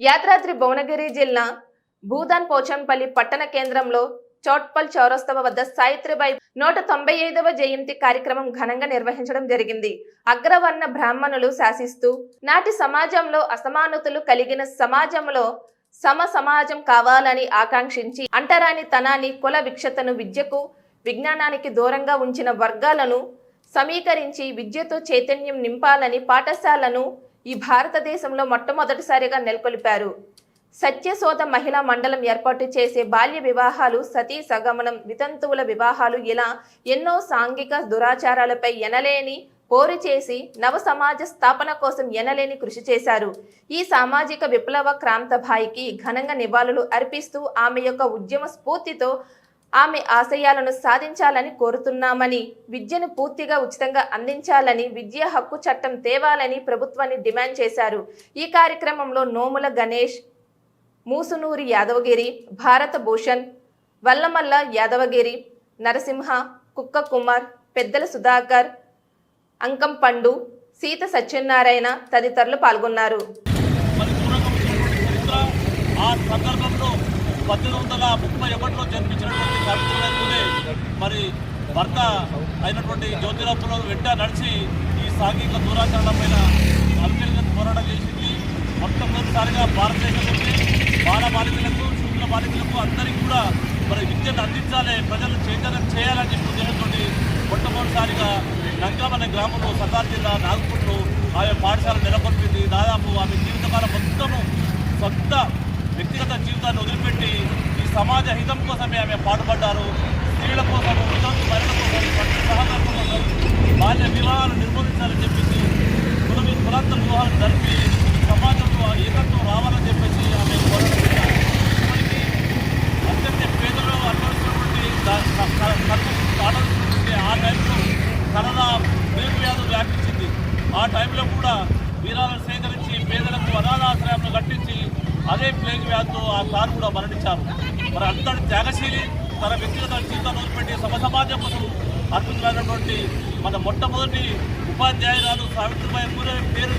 యాదాద్రి భువనగిరి జిల్లా భూదాన్ పోచంపల్లి పట్టణ కేంద్రంలో చోట్పల్ చౌరస్తవ వద్ద సావిత్రిబాయి నూట తొంభై ఐదవ జయంతి కార్యక్రమం ఘనంగా నిర్వహించడం జరిగింది. అగ్రవర్ణ బ్రాహ్మణులు శాసిస్తూ నాటి సమాజంలో అసమానతలు కలిగిన సమాజంలో సమ సమాజం కావాలని ఆకాంక్షించి అంటరాని తనాన్ని కుల విక్షతను విద్యకు విజ్ఞానానికి దూరంగా ఉంచిన వర్గాలను సమీకరించి విద్యతో చైతన్యం నింపాలని పాఠశాలను ఈ భారతదేశంలో మొట్టమొదటిసారిగా నెలకొల్పారు. సత్యశోధ మహిళా మండలం ఏర్పాటు చేసే బాల్య వివాహాలు సతీ సగమనం వితంతువుల వివాహాలు ఇలా ఎన్నో సాంఘిక దురాచారాలపై ఎనలేని పోరు చేసి నవ సమాజ స్థాపన కోసం ఎనలేని కృషి చేశారు. ఈ సామాజిక విప్లవ క్రాంతభాయికి ఘనంగా నివాళులు అర్పిస్తూ ఆమె యొక్క ఉద్యమ స్ఫూర్తితో ఆమె ఆశయాలను సాధించాలని కోరుతున్నామని విద్యను పూర్తిగా ఉచితంగా అందించాలని విద్యా హక్కు చట్టం తేవాలని ప్రభుత్వాన్ని డిమాండ్ చేశారు. ఈ కార్యక్రమంలో నోముల గణేష్ మూసునూరి యాదవగిరి భారత భూషణ్ వల్లమల్ల యాదవగిరి నరసింహ కుక్క కుమార్ పెద్దల సుధాకర్ అంకం పండు సీత సత్యనారాయణ తదితరులు పాల్గొన్నారు. పద్దెనిమిది వందల ముప్పై ఒకటిలో జన్మించినటువంటి సావిత్రిబాయి మరి భర్త అయినటువంటి జ్యోతిరావు వెంట నడిచి ఈ సాంఘిక దురాచరణపైన అల్పీలుగా పోరాటం చేసింది. మొట్టమొదటిసారిగా భారతదేశంలోని బాల బాలికలకు శుక్ల బాలికలకు అందరికీ కూడా మరి విద్యను అందించాలి ప్రజలు చైతన్యం చేయాలని చెప్పి ఉద్దేశంతో మొట్టమొదటిసారిగా నంగం అనే గ్రామంలో సతార్ జిల్లా నాగపూర్లో ఆమె పాఠశాల నెలకొల్పింది. దాదాపు ఆమె జీవితకాలం మొత్తము సొంత వ్యక్తిగత జీవితాన్ని వదిలిపెట్టి ఈ సమాజ హితం కోసమే ఆమె పాటుపడ్డారు. స్త్రీల కోసం వితంతు మరణ కోసం పట్టు సహకారం కోసం బాల్య వివాహాలు నిర్మూలించాలని చెప్పేసి కుల కులాంతర వివాహాలు జరిపి సమాజంలో ఏకత్వం రావాలని చెప్పేసి ఆమె పోరాటం ఇప్పటికీ అత్యంత పేదలు అనుభవిస్తున్నటువంటి దా- ఆ టైంలో కరోనా పేరు వ్యాధులు వ్యాపించింది. ఆ టైంలో కూడా వీరాలను సేకరించి ప్లేగ్ వ్యాధితో ఆ సార్ కూడా మరణించారు. మరి అంతటి త్యాగశీలి తన వ్యక్తిగత జీవితాన్ని వదిలిపెట్టి సమ సమాజం కోసం అర్పితులైనటువంటి మన మొట్టమొదటి ఉపాధ్యాయురాలు సావిత్రిబాయి పూలే పేరు